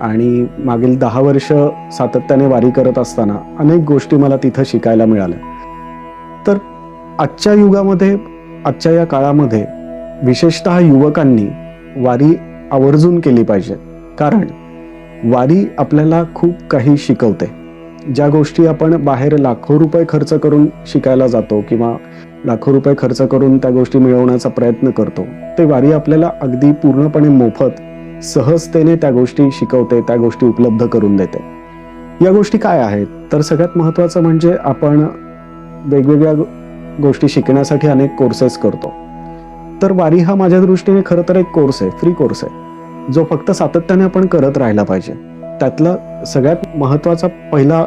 आणि मागील दहा वर्ष सातत्याने वारी करत असताना अनेक गोष्टी मला तिथं शिकायला मिळाल्या. तर आजच्या युगामध्ये आजच्या या काळामध्ये विशेषतः युवकांनी वारी आवर्जून केली पाहिजे. कारण वारी आपल्याला खूप काही शिकवते. ज्या गोष्टी आपण बाहेर लाखो रुपये खर्च करून शिकायला जातो किंवा लाखो रुपये खर्च करून त्या गोष्टी मिळवण्याचा प्रयत्न करतो ते वारी आपल्याला अगदी पूर्णपणे मोफत सहजतेने त्या गोष्टी शिकवते त्या गोष्टी उपलब्ध करून देते. या गोष्टी काय आहेत? तर सगळ्यात महत्त्वाचं म्हणजे आपण वेगवेगळ्या गोष्टी शिकण्यासाठी अनेक कोर्सेस करतो. तर वारी हा माझ्या दृष्टीने खरं तर एक कोर्स आहे फ्री कोर्स आहे. जो फक्त सातत्याने आपण करत राहिला पाहिजे. त्यातला सगळ्यात महत्त्वाचा पहिला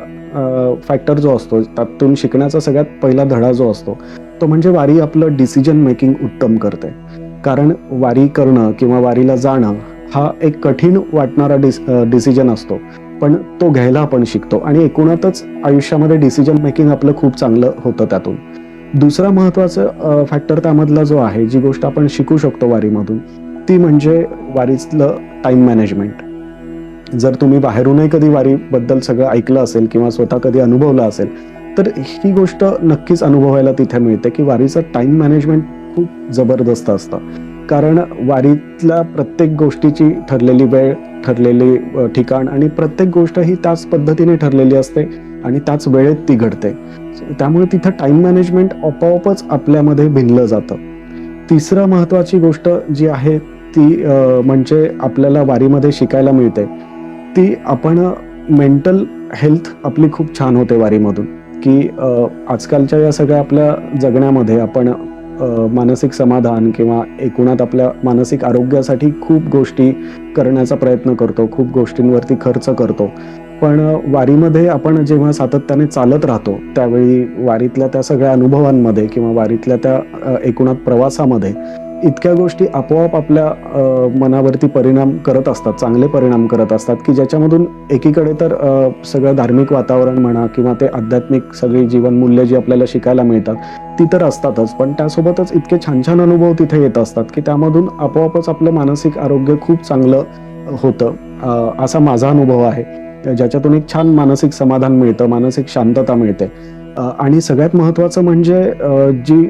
फॅक्टर जो असतो त्यातून शिकण्याचा सगळ्यात पहिला धडा जो असतो तो म्हणजे वारी आपलं डिसिजन मेकिंग उत्तम करते. कारण वारी करणं किंवा वारीला जाणं हा एक कठीण वाटणारा डिस डिसिजन असतो. पण तो घ्यायला आपण शिकतो आणि एकूणातच आयुष्यामध्ये डिसिजन मेकिंग आपलं खूप चांगलं होतं त्यातून. दुसरा महत्त्वाचं फॅक्टर त्यामधला जो आहे जी गोष्ट आपण शिकू शकतो वारीमधून ती म्हणजे वारीतलं टाइम मॅनेजमेंट जर तुम्ही बाहेरूनही कधी वारीबद्दल सगळं ऐकलं असेल किंवा स्वतः कधी अनुभवलं असेल तर ही गोष्ट नक्कीच अनुभवायला तिथे मिळते की वारीचं टाइम मॅनेजमेंट खूप जबरदस्त असतं. कारण वारीतल्या प्रत्येक गोष्टीची ठरलेली वेळ ठरलेली ठिकाण आणि प्रत्येक गोष्ट ही त्याच पद्धतीने ठरलेली असते आणि त्याच वेळेत ती घडते. त्यामुळे तिथं टाइम मॅनेजमेंट आपोआपच आपल्यामध्ये भिनलं जातं. तिसरं महत्त्वाची गोष्ट जी आहे ती म्हणजे आपल्याला वारीमध्ये शिकायला मिळते. ती आपण मेंटल हेल्थ आपली खूप छान होते वारीमधून. की आजकालच्या या सगळ्या आपल्या जगण्यामध्ये आपण मानसिक समाधान किंवा एकूणात आपल्या मानसिक आरोग्यासाठी खूप गोष्टी करण्याचा प्रयत्न करतो खूप गोष्टींवरती खर्च करतो. पण वारीमध्ये आपण जेव्हा सातत्याने चालत राहतो त्यावेळी वारीतल्या त्या सगळ्या अनुभवांमध्ये किंवा वारीतल्या त्या एकूणात प्रवासामध्ये इतक्या गोष्टी आपोआप आपल्या मनावरती परिणाम करत असतात चांगले परिणाम करत असतात की ज्याच्यामधून एकीकडे तर सगळं धार्मिक वातावरण म्हणा किंवा ते आध्यात्मिक सगळी जीवनमूल्य जी आपल्याला शिकायला मिळतात ती तर असतातच. पण त्यासोबतच इतके छान छान अनुभव तिथे येत असतात की त्यामधून आपोआपच आपलं मानसिक आरोग्य खूप चांगलं होतं असा माझा अनुभव आहे. ज्याच्यातून एक छान मानसिक समाधान मिळतं मानसिक शांतता मिळते. आणि सगळ्यात महत्त्वाचं म्हणजे जी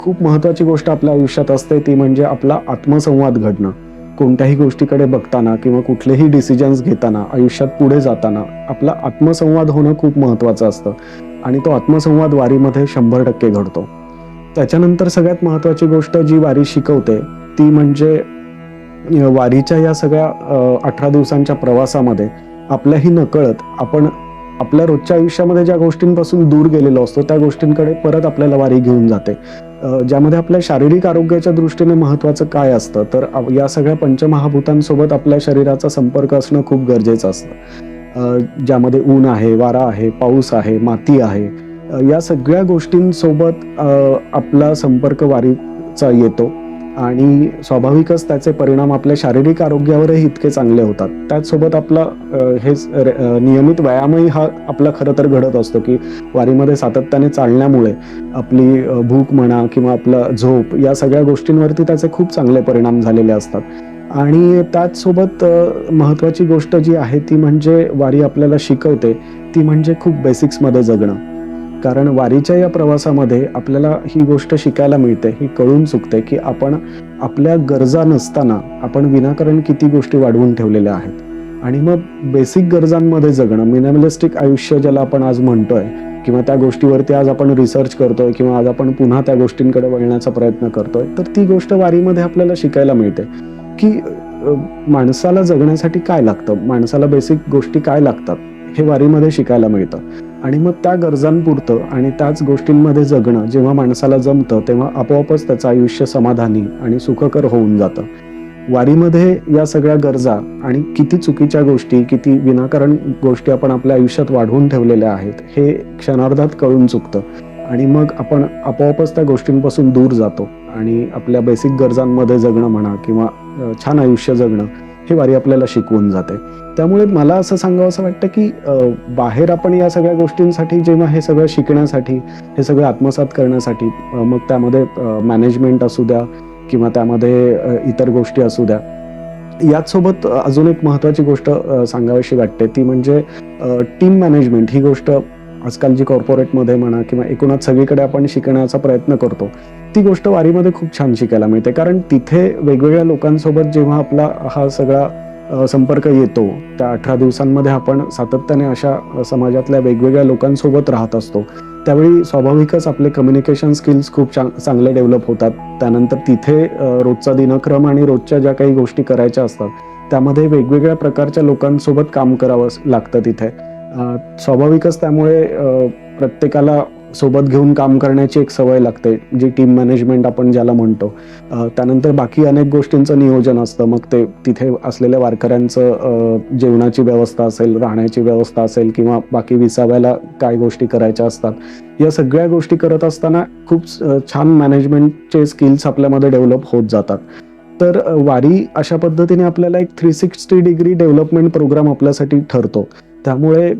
खूप महत्त्वाची गोष्ट आपल्या आयुष्यात असते ती म्हणजे आपला आत्मसंवाद घडणं. कोणत्याही गोष्टीकडे बघताना किंवा कुठलेही डिसिजन्स घेताना आयुष्यात पुढे जाताना आपला आत्मसंवाद होणं खूप महत्त्वाचं असतं. आणि तो आत्मसंवाद वारीमध्ये शंभर टक्के घडतो. त्याच्यानंतर सगळ्यात महत्त्वाची गोष्ट जी वारी शिकवते ती म्हणजे वारीच्या या सगळ्या अठरा दिवसांच्या प्रवासामध्ये आपल्याही नकळत आपण आपल्या रोजच्या आयुष्यामध्ये ज्या गोष्टींपासून दूर गेलेलो असतो त्या गोष्टींकडे परत आपल्याला वारी घेऊन जाते. ज्यामध्ये आपल्या शारीरिक आरोग्याच्या दृष्टीने महत्त्वाचं काय असतं तर या सगळ्या पंचमहाभूतांसोबत आपल्या शरीराचा संपर्क असणं खूप गरजेचं असतं. ज्यामध्ये ऊन आहे वारा आहे पाऊस आहे माती आहे या सगळ्या गोष्टींसोबत आपला संपर्क वारीचा येतो. आणि स्वाभाविकच त्याचे परिणाम आपल्या शारीरिक आरोग्यावरही इतके चांगले होतात. त्याचसोबत आपला हे नियमित व्यायामही हा आपला खरं तर घडत असतो की वारीमध्ये सातत्याने चालण्यामुळे आपली भूक म्हणा किंवा आपलं झोप या सगळ्या गोष्टींवरती त्याचे खूप चांगले परिणाम झालेले असतात. आणि त्याचसोबत महत्त्वाची गोष्ट जी आहे ती म्हणजे वारी आपल्याला शिकवते ती म्हणजे खूप बेसिक्समध्ये जगणं. कारण वारीच्या या प्रवासामध्ये आपल्याला ही गोष्ट शिकायला मिळते ही कळून चुकते की आपण आपल्या गरजा नसताना आपण विनाकारण किती गोष्टी वाढवून ठेवलेल्या आहेत. आणि मग बेसिक गरजांमध्ये जगणं मिनिमलिस्टिक आयुष्य ज्याला आपण आज म्हणतोय किंवा त्या गोष्टीवरती आज आपण रिसर्च करतोय किंवा आज आपण पुन्हा त्या गोष्टींकडे वळण्याचा प्रयत्न करतोय तर ती गोष्ट वारीमध्ये आपल्याला शिकायला मिळते. की माणसाला जगण्यासाठी काय लागतं? माणसाला बेसिक गोष्टी काय लागतात? हे वारीमध्ये शिकायला मिळतं. आणि मग त्या गरजांपुरतं आणि त्याच गोष्टींमध्ये जगणं जेव्हा माणसाला जमतं तेव्हा आपोआपच त्याचं आयुष्य समाधानी आणि सुखकर होऊन जातं. वारीमध्ये या सगळ्या गरजा आणि किती चुकीच्या गोष्टी किती विनाकारण गोष्टी आपण आपल्या आयुष्यात वाढवून ठेवलेल्या आहेत हे क्षणार्धात कळून चुकतं. आणि मग आपण आपोआपच त्या गोष्टींपासून दूर जातो. आणि आपल्या बेसिक गरजांमध्ये जगणं म्हणा किंवा छान आयुष्य जगणं हे वारी आपल्याला शिकवून जाते. त्यामुळे मला असं सांगावं असं वाटतं की बाहेर आपण या सगळ्या गोष्टींसाठी जेव्हा हे सगळं शिकण्यासाठी हे सगळं आत्मसात करण्यासाठी मग त्यामध्ये मॅनेजमेंट असू द्या किंवा त्यामध्ये इतर गोष्टी असू द्या याचसोबत अजून एक महत्त्वाची गोष्ट सांगावीशी वाटते ती म्हणजे टीम मॅनेजमेंट ही गोष्ट आजकाल जी कॉर्पोरेटमध्ये म्हणा किंवा एकूणच सगळीकडे आपण शिकण्याचा प्रयत्न करतो ती गोष्ट वारीमध्ये खूप छान शिकायला मिळते. कारण तिथे वेगवेगळ्या लोकांसोबत जेव्हा आपला हा सगळा संपर्क येतो त्या अठरा दिवसांमध्ये आपण सातत्याने अशा समाजातल्या वेगवेगळ्या लोकांसोबत राहत असतो. त्यावेळी स्वाभाविकच आपले कम्युनिकेशन स्किल्स खूप चांग चांगले डेव्हलप होतात. त्यानंतर तिथे रोजचा दिनक्रम आणि रोजच्या ज्या काही गोष्टी करायच्या असतात त्यामध्ये वेगवेगळ्या प्रकारच्या लोकांसोबत काम करावं लागतं तिथे. स्वाभाविकच त्यामुळे प्रत्येकाला सोबत घेऊन काम करण्याची एक सवय लागते जी टीम मॅनेजमेंट आपण ज्याला म्हणतो. त्यानंतर बाकी अनेक गोष्टींचं नियोजन असतं. मग ते तिथे असलेल्या वारकऱ्यांचं जेवणाची व्यवस्था असेल राहण्याची व्यवस्था असेल किंवा बाकी विसाव्याला काय गोष्टी करायच्या असतात. या सगळ्या गोष्टी करत असताना खूप छान मॅनेजमेंटचे स्किल्स आपल्यामध्ये डेव्हलप होत जातात. तर वारी अशा पद्धतीने आपल्याला एक three sixty degree development programme आपल्यासाठी ठरतो. त्यामुळे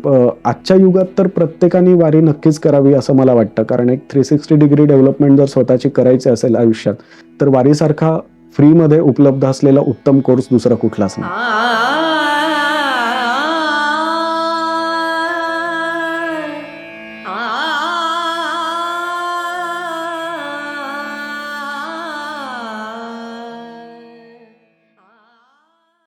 आजच्या युगात तर प्रत्येकाने वारी नक्कीच करावी असं मला वाटतं. कारण एक थ्री सिक्स्टी डिग्री डेव्हलपमेंट जर स्वतःची करायची असेल आयुष्यात तर वारीसारखा फ्रीमध्ये उपलब्ध असलेला उत्तम कोर्स दुसरा कुठलाच नाही.